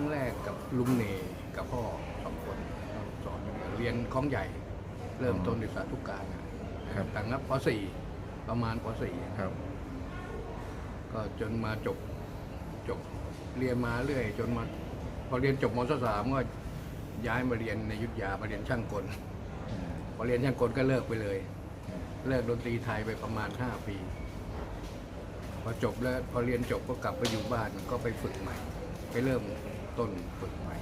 รั้งแรกกับลุงเนกับพ่อสองคนสอนเรียนคล้องใหญ่ เริ่มต้นในสาธุการนะครับตั้งแต่ป .4 ประมาณป .4 ครับ ก็จนมาจบจบเรียนมาเรื่อย จนมาพอเรียนจบมศสามก็ย้ายมาเรียนในอยุทธยามาเรียนช่างกลพอเรียนช่างกลก็เลิกไปเลย เลิกดนตรีไทยไปประมาณห้าปี พอจบแล้วพอเรียนจบก็กลับไปอยู่บ้านก็ไปฝึกใหม่ ไปเริ่ม ต้นฝึกใหม่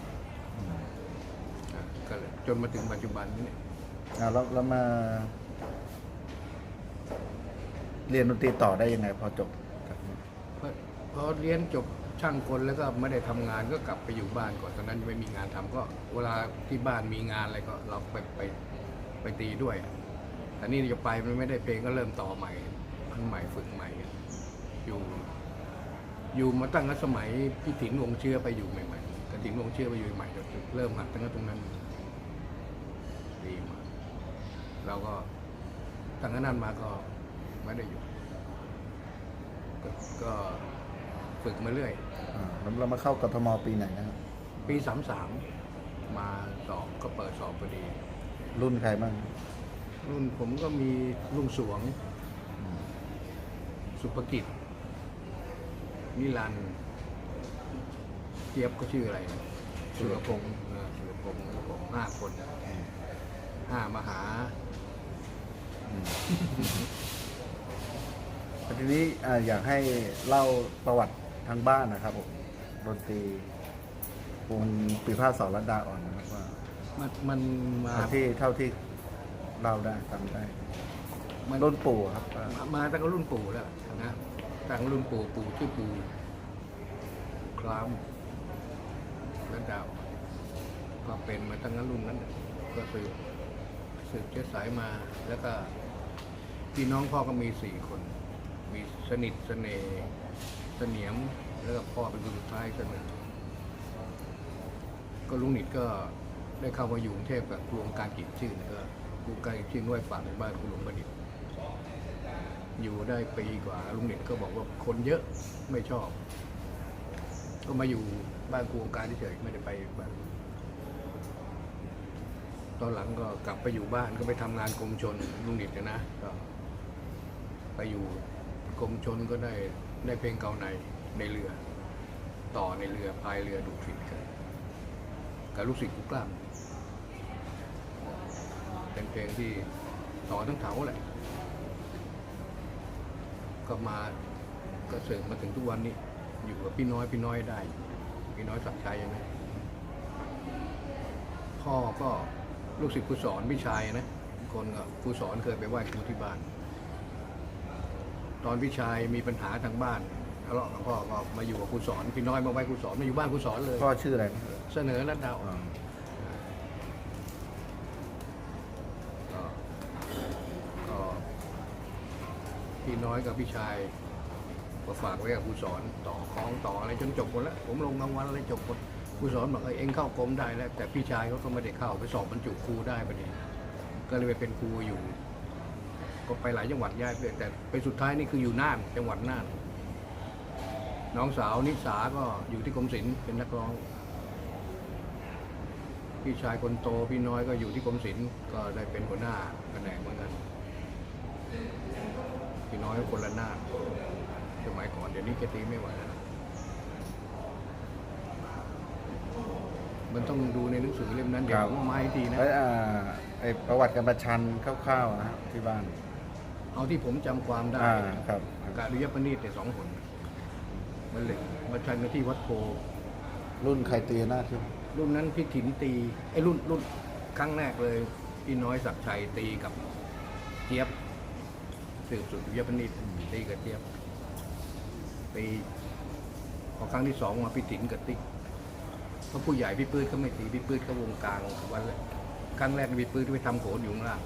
อะก็เลยจนมาถึงปัจจุบันนี้เนี่ยอ่าแล้วแล้วมา เรียนดนตรีต่อได้ยังไงพอจบครับพอพอเรียนจบช่างกลแล้วก็ไม่ได้ทำงานก็กลับไปอยู่บ้านก่อนตอนนั้นยังไม่มีงานทำก็เวลาที่บ้านมีงานอะไรก็เราไปไปไปตีด้วยอะแต่นี่จะไปมันไม่ได้เพลงก็เริ่มต่อใหม่อันใหม่ฝึกใหม่อยู่ อยู่มาตั้งแต่สมัยพี่ถินวงเชื่อไปอยู่ใหม่ๆกระถินวงเชื่อไปอยู่ใหม่ก็เริ่มหัดตั้งแต่ตรงนั้นดีมาเราก็ตั้งแต่นั้นมาก็ไม่ได้อยู่ก็ก็ฝึกมาเรื่อย อ่าแล้วเรามาเข้ากทมปีไหนนะครับปีสามสามมาสอบก็เปิดสอบพอดี รุ่นใครบ้างรุ่นผมก็มีลุงสวง สุภกิจ นิรันดร์เจี๊ยบก็ชื่ออะไรนะสุรพงศ์เออสุรพงศ์สุรพงศ์ห้าคนนะห้ามหาทีนี้อ่าอยากให้เล่าประวัติทางบ้านนะครับผมดนตรีวงปีพาสสอนรัตดาอ่อนนะครับว่ามันมันมา เท่าที่เท่าที่เล่าได้จำได้ มันรุ่นปู่ครับว่ามามาตั้งแต่รุ่นปู่แล้วนะ ตั้งรุ่นปู่ปู่ชื่อปู่คลามและดาว ก็เป็นมาตั้งแต่รุ่นนั้น ก็สืบสืบเชื้อสายมาแล้วก็พี่น้องพ่อก็มีสี่คน มีสนิทเสน่ห์เสนียมแล้วก็พ่อเป็นคนสุดท้ายเสนอก็ลุงนิดก็ได้เข้ามาอยู่กรุงเทพกับครูองการกิจชื่นก็ครูองการกิจชื่นด้วยฝากในบ้านคุณหลวงประดิษฐ์ อยู่ได้ปีกว่าลุงนิดก็บอกว่าคนเยอะไม่ชอบ ก็มาอยู่บ้านครูองการเฉยๆไม่ได้ไปบ้านตอนหลังก็กลับไปอยู่บ้านก็ไปทำงานกรมชนลุงนิดนะนะก็ไปอยู่กรมชนก็ได้ได้เพลงเก่าในในเรือ ต่อในเรือพายเรือดูฟินกันกับลูกศิษย์กุกล้ามเป็นเพลงที่ต่อทั้งเถาแหละ ก็มาก็เสริมมาถึงทุกวันนี้ อยู่กับพี่น้อยพี่น้อยได้ พี่น้อยสักดิ์ชัยนะพ่อก็ลูกศิษย์ครูสอนพี่ชายนะคนก็ครูสอนเคยไปไหว้ครูที่บ้าน ตอนพี่ชายมีปัญหาทางบ้านทะเลาะกับพ่อก็มาอยู่กับครูสอนพี่น้อยมาไหว้ครูสอนมาอยู่บ้านครูสอนเลยพ่อชื่ออะไรนะเสนอรัดดาว อ่า ก็ก็ พี่น้อยกับพี่ชายก็ฝากไว้กับครูสอนต่อคล้องต่ออะไรจนจบหมดแล้วผมลงรางวัลอะไรจบหมดครูสอนบอกเออเองเข้ากรมได้แล้วแต่พี่ชายเขาก็ไม่ได้เข้าไปสอบบรรจุครูได้พอดีก็เลยไปเป็นครูอยู่ ก็ไปหลายจังหวัดย้ายไปแต่ไปสุดท้ายนี่คืออยู่น่านจังหวัดน่าน น้องสาวนิสาก็อยู่ที่กรมศิลป์เป็นนักร้องพี่ชายคนโตพี่น้อยก็อยู่ที่กรมศิลป์ก็ได้เป็นหัวหน้าแผนกเหมือนกัน พี่น้อยก็คนละหน้าสมัยก่อนเดี๋ยวนี้แกตีไม่ไหวแล้วนะมันต้องดูในหนังสือเล่มนั้นเดี๋ยวผมเอามาให้ทีนะ แล้วอ่าไอประวัติการประชันคร่าวๆนะครับที่บ้าน เอาที่ผมจำความได้อ่าครับกาลุยปนีตเนี่ยสองคนมันเหล็กมาชันกันที่วัดโพ รุ่นใครตีหน้าที่รุ่นนั้นพี่ถินตีไอ้รุ่นรุ่นครั้งแรกเลย พี่น้อยศักดิ์ชัยตีกับเจี๊ยบ สืบสุดยปนิตตีกับเจี๊ยบตีพอครั้งที่สองมาพี่ถินกับติ๊กเพราะผู้ใหญ่พี่ปื้ดเขาไม่ตีพี่ปื้ดเขาวงกลางวันครั้งแรกพี่ปื้ดไปทำโขนอยู่ข้างล่าง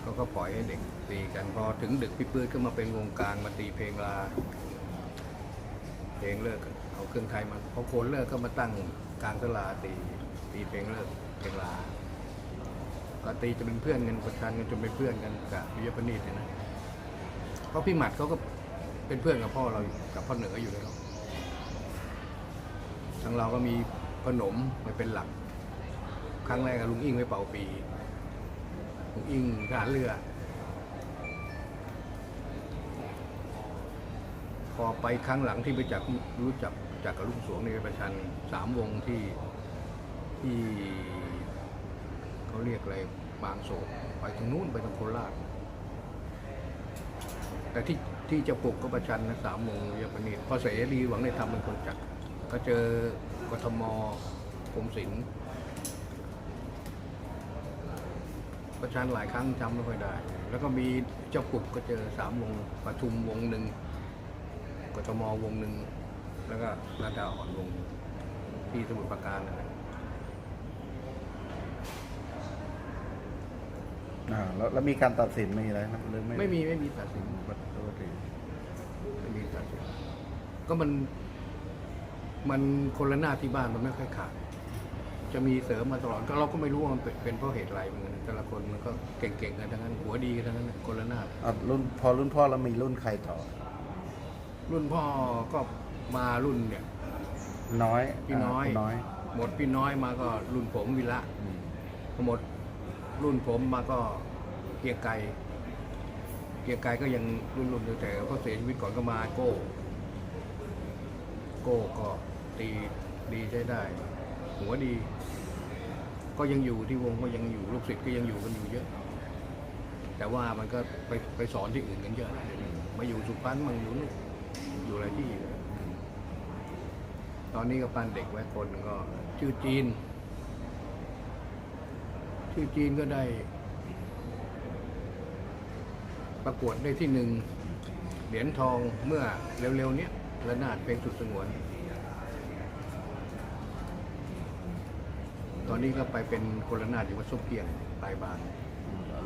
เขาก็ปล่อยให้เด็กตีกันพอถึงดึกพี่ปื้ดก็มาเป็นวงกลางมาตีเพลงลา เพลงเลิกเอาเครื่องไทยมาพอโคนเลิกก็มาตั้งกลางตลาดตีตีเพลงเลิกเพลงลา กตีจะเป็นเพื่อนกันประชันกันจนเป็นเพื่อนกันกับวิยปนีตเนี่ยนะเพราะพี่หมัดเขาก็เป็นเพื่อนกับพ่อเราอยู่กับพ่อเหนืออยู่แล้วทางเราก็มีขนมมาเป็นหลัก ครั้งแรกกับลุงอิงไปเป่าปีลุงอิงทหารเรือพอไปครั้งหลังที่ไปจักรู้จักจากกับลุงสวงในประชันสามวงที่ที่ เขาเรียกอะไรบางโศกไปทางนู้นไปทางโคราชแต่ที่ที่จะปลุกก็ประชันนะสามโมงเยอะปนิดพอเสรีหวังในธรรมเป็นคนจัดก็เจอกทมกรมศิลป์ประชันหลายครั้งจำไม่ค่อยได้ แล้วก็มีเจ้าปลุกก็เจอสามวงปทุมวงหนึ่งกทมวงหนึ่งแล้วก็ระดาอ่อนวงที่สมุทรปราการนะ อ่าแล้วแล้วมีการตัดสินมีอะไรนะหรือไม่ไม่มีไม่มีตัดสินปกติไม่มีตัดสินก็มัน มันคนละหน้าที่บ้านมันไม่ค่อยขาด จะมีเสริมมาตลอดก็เราก็ไม่รู้ว่ามันเป็นเป็นเพราะเหตุอะไรเหมือนกันแต่ละคนมันก็เก่งๆกันทั้งนั้นหัวดีกันทั้งนั้นนะคนละหน้า อะรุ่นพอรุ่นพ่อแล้วมีรุ่นใครต่อ รุ่นพ่อก็มารุ่นเนี่ย น้อยพี่น้อยาคุณน้อยหมดพี่น้อยมาก็รุ่นผมวิระอืมพอหมด รุ่นผมมาก็เกียร์ไก่เกียร์ไก่ก็ยังรุ่นรุ่นอยู่แต่เขาเสียชีวิตก่อนก็มาโก้ โก้ก็ตีดีใช้ได้ หัวดี ก็ยังอยู่ที่วงก็ยังอยู่ลูกศิษย์ก็ยังอยู่กันอยู่เยอะ แต่ว่ามันก็ไปไปสอนที่อื่นกันเยอะมาอยู่สุพรรณมังอยู่นู่นอยู่อะไรที่ ตอนนี้ก็ปั้นเด็กไว้คนก็ชื่อจีน ชื่อจีนก็ได้ ประกวดได้ที่หนึ่งเหรียญทองเมื่อเร็วๆเนี้ยระนาดเพลงสุดสงวน ตอนนี้ก็ไปเป็นคนละนาดอยู่วัดซุปเกียงปลายบาง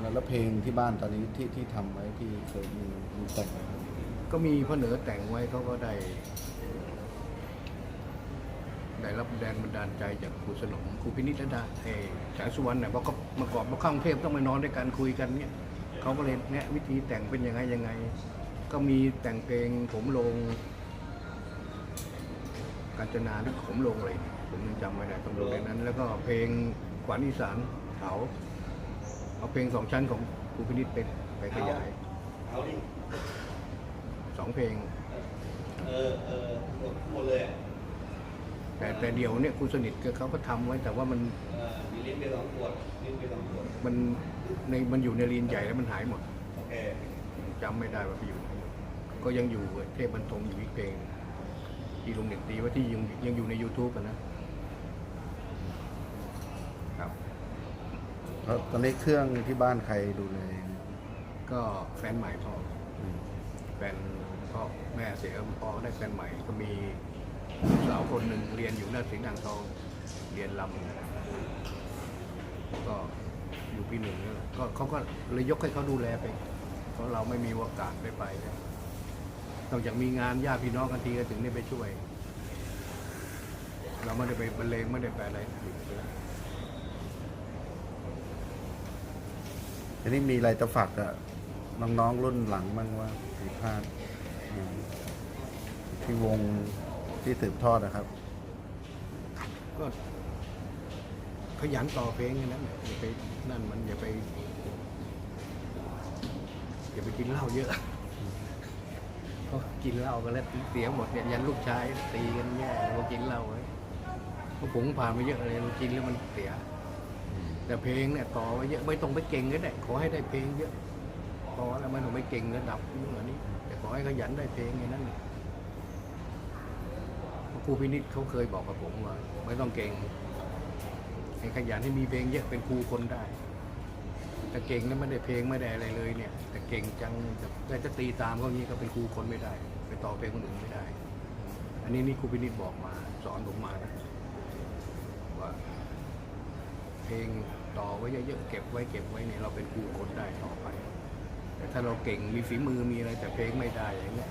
แล้วแล้วเพลงที่บ้านตอนนี้ที่ที่ทำไว้ที่เคยมีมีแต่งไว้ไหมก็มีพ่อเหนือแต่งไว้เขาก็ได้ ได้รับแรงบันดาลใจจากครูสนมครูพินิจและดาเออฉายสุวรรณเนี่ยเพราะเขาเมื่อก่อนมาเข้ากรุงเทพต้องไปนอนด้วยกันคุยกันเนี่ยเขาก็เลยแนะวิธีแต่งเป็นยังไงยังไง ก็มีแต่งเพลงผมลงกาญจนาหรือผมลงอะไรเนี่ยผมยังจำไม่ได้ต้องดูในนั้น แล้วก็เพลงขวัญอีสานเขาเอาเพลงสองชั้นของครูพินิจไปไปขยายเอาดิสองเพลง เออเออหมดเลยอะ แต่แต่เดี๋ยวเนี่ยครูสนิทก็เขาก็ทำไว้ แต่ว่ามันเออมีลิ้นไปสองขวดลิ้นไปสองขวดมันในมันอยู่ในลีนใหญ่แล้วมันหายหมดโอเคจำไม่ได้ว่าไปอยู่ไหนก็ยังอยู่เทพบรรทมอยู่อีกเพลงที่ลุงเด็กตีว่าที่ยังยังอยู่ใน YouTube อะนะ ครับแล้วตอนนี้เครื่องที่บ้านใครดูแลก็แฟนใหม่พ่ออืมแฟนพ่อแม่เสียพ่อได้แฟนใหม่ก็มี สาวคนหนึ่งเรียนอยู่นาฏศิลป์อ่างทองเรียนลำก็อยู่ปีหนึ่งแล้วก็เขาก็เลยยกให้เขาดูแลไป เพราะเราไม่มีโอกาสได้ไปนอกจากมีงานญาติพี่น้องกันทีก็ถึงได้ไปช่วย เราไม่ได้ไปบรรเลงไม่ได้ไปอะไรทีนี้มีอะไรจะฝากกับน้องๆรุ่นหลังบ้างว่าผิดพลาดที่วง ที่สืบทอดนะครับ ก็ขยันต่อเพลงอย่างนั้นแหละอย่าไปนั่นมันอย่าไปอย่าไปกินเหล้าเยอะเพราะกินเหล้ากันแล้วเสียหมดเนี่ยยันลูกชายตีกันแย่เรากินเหล้าไว้เพราะผมผ่านมาเยอะเลยเรากินแล้วมันเสีย แต่เพลงเนี่ยต่อไว้เยอะไม่ต้องไปเก่งก็ได้ขอให้ได้เพลงเยอะพอแล้วไม่ต้องไปเก่งระดับนู้นอันนี้แต่ขอให้ขยันได้เพลงอย่างนั้นเพราะ ครูพินิจเขาเคยบอกกับผมว่า ไม่ต้องเก่งให้ขยันให้มีเพลงเยอะเป็นครูคนได้ แต่เก่งแล้วไม่ได้เพลงไม่ได้อะไรเลยเนี่ย แต่เก่งจังแต่จะตีตามเขางี้ก็เป็นครูคนไม่ได้ ไปต่อเพลงคนอื่นไม่ได้ อันนี้นี่ครูพินิจบอกมา สอนผมมานะว่าเพลงต่อไว้เยอะๆเก็บไว้เก็บไว้เนี่ยเราเป็นครูคนได้ต่อไป แต่ถ้าเราเก่งมีฝีมือมีอะไรแต่เพลงไม่ได้อย่างเงี้ย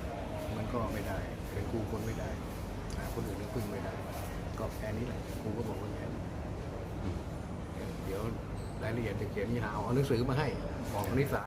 มันก็ไม่ได้เป็นครูคนไม่ได้ คนอื่นก็พึ่งไม่ได้ ก็แค่นี้แหละครูก็บอกว่าแค่นี้เดี๋ยวรายละเอียดจะเขียนยาเอาหนังสือมาให้บอกนิสา